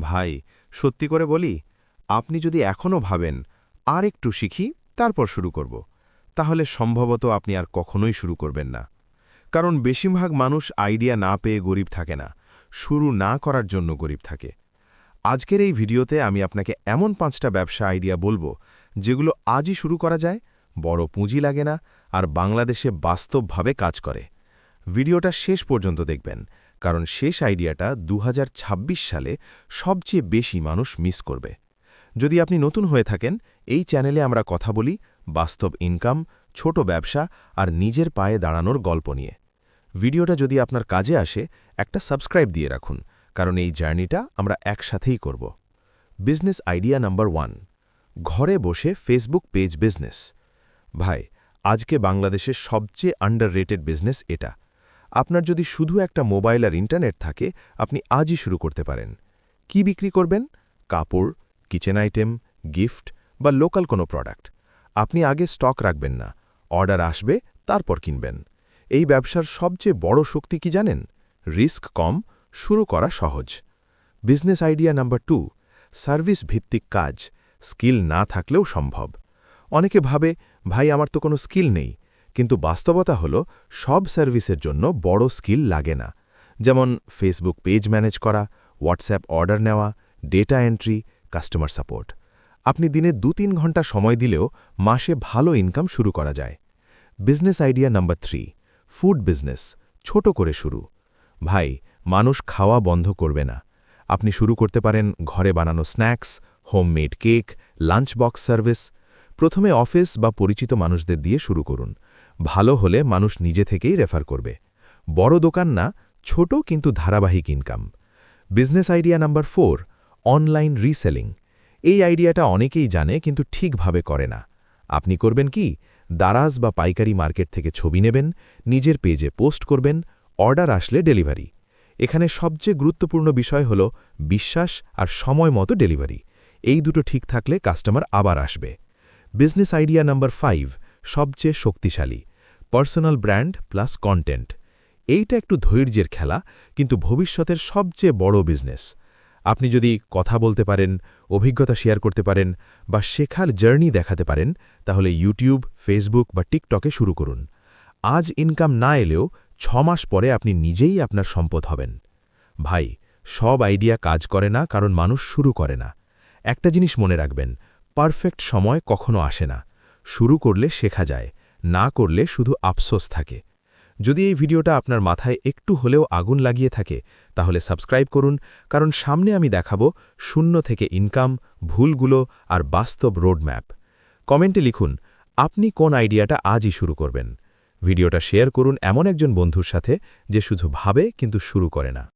ভাই, সত্যি করে বলি, আপনি যদি এখনও ভাবেন আর একটু শিখি, তারপর শুরু করব। তাহলে সম্ভবত আপনি আর কখনোই শুরু করবেন না। কারণ বেশিরভাগ মানুষ আইডিয়া না পেয়ে গরিব থাকে না, শুরু না করার জন্য গরিব থাকে। আজকের এই ভিডিওতে আমি আপনাকে এমন পাঁচটা ব্যবসা আইডিয়া বলব, যেগুলো আজই শুরু করা যায়, বড় পুঁজি লাগে না, আর বাংলাদেশে বাস্তবভাবে কাজ করে। ভিডিওটা শেষ পর্যন্ত দেখবেন। কারণ শেষ আইডিয়াটা দু হাজার ছাব্বিশ সালে সবচেয়ে বেশি মানুষ মিস করবে। যদি আপনি নতুন হয়ে থাকেন, এই চ্যানেলে আমরা কথা বলি বাস্তব ইনকাম ছোট ব্যবসা আর নিজের পায়ে দাঁড়ানোর গল্প নিয়ে। ভিডিওটা যদি আপনার কাজে আসে, একটা সাবস্ক্রাইব দিয়ে রাখুন, কারণ এই জার্নিটা আমরা একসাথেই করব। বিজনেস আইডিয়া নাম্বার ওয়ান, ঘরে বসে ফেসবুক পেজ বিজনেস ভাই, আজকে বাংলাদেশের সবচেয়ে আন্ডার বিজনেস এটা। আপনার যদি শুধু একটা মোবাইল আর ইন্টারনেট থাকে, আপনি আজই শুরু করতে পারেন। কি বিক্রি করবেন? কাপড় কিচেন আইটেম গিফট বা লোকাল কোনো প্রোডাক্ট আপনি আগে স্টক রাখবেন না। অর্ডার আসবে, তারপর কিনবেন। এই ব্যবসার সবচেয়ে বড় শক্তি কি জানেন? রিস্ক কম, শুরু করা সহজ। Business idea number two service ভিত্তিক কাজ। স্কিল না থাকলেও সম্ভব। অনেকে ভাবে, ভাই, আমার তো কোনো স্কিল নেই। কিন্তু বাস্তবতা হল, সব সার্ভিসের জন্য বড় স্কিল লাগে না। যেমন ফেসবুক পেজ ম্যানেজ করা হোয়াটসঅ্যাপ অর্ডার নেওয়া ডেটা এন্ট্রি কাস্টমার সাপোর্ট আপনি দিনে দু তিন ঘণ্টা সময় দিলেও মাসে ভালো ইনকাম শুরু করা যায়। Business idea number three food business ছোট করে শুরু। ভাই, মানুষ খাওয়া বন্ধ করবে না। আপনি শুরু করতে পারেন ঘরে বানানো snacks homemade cake lunch box service প্রথমে অফিস বা পরিচিত মানুষদের দিয়ে শুরু করুন। ভালো হলে মানুষ নিজে থেকেই রেফার করবে। বড় দোকান না, ছোট কিন্তু ধারাবাহিক income. Business idea number four, online reselling. এই আইডিয়াটা অনেকেই জানে কিন্তু ঠিকভাবে করে না। আপনি করবেন কি? দারাজ বা পাইকারি মার্কেট থেকে ছবি নেবেন, নিজের পেজে পোস্ট করবেন, অর্ডার আসলে ডেলিভারি। এখানে সবচেয়ে গুরুত্বপূর্ণ বিষয় হল বিশ্বাস আর সময় মতো ডেলিভারি। এই দুটো ঠিক থাকলে কাস্টমার আবার আসবে। বিজনেস আইডিয়া নাম্বার ফাইভ, সবচেয়ে শক্তিশালী। Personal brand plus content. এইটা একটু ধৈর্যের খেলা, কিন্তু ভবিষ্যতের সবচেয়ে বড় বিজনেস। আপনি যদি কথা বলতে পারেন, অভিজ্ঞতা শেয়ার করতে পারেন বা শেখার জার্নি দেখাতে পারেন, তাহলে ইউটিউব, ফেসবুক বা টিকটকে শুরু করুন। আজ ইনকাম না এলেও ছ মাস পরে আপনি নিজেই আপনার সম্পদ হবেন। ভাই, সব আইডিয়া কাজ করে না, কারণ মানুষ শুরু করে না। একটা জিনিস মনে রাখবেন, পারফেক্ট সময় কখনো আসে না। শুরু করলে শেখা যায়। না করলে শুধু আফসোস থাকে। যদি এই ভিডিওটা আপনার মাথায় একটু হলেও আগুন লাগিয়ে থাকে, তাহলে সাবস্ক্রাইব করুন, কারণ সামনে আমি দেখাবো শূন্য থেকে ইনকাম, ভুলগুলো আর বাস্তব রোডম্যাপ। কমেন্টে লিখুন, আপনি কোন আইডিয়াটা আজই শুরু করবেন? ভিডিওটা শেয়ার করুন এমন একজন বন্ধুর সাথে, যে শুধু ভাবে কিন্তু শুরু করে না।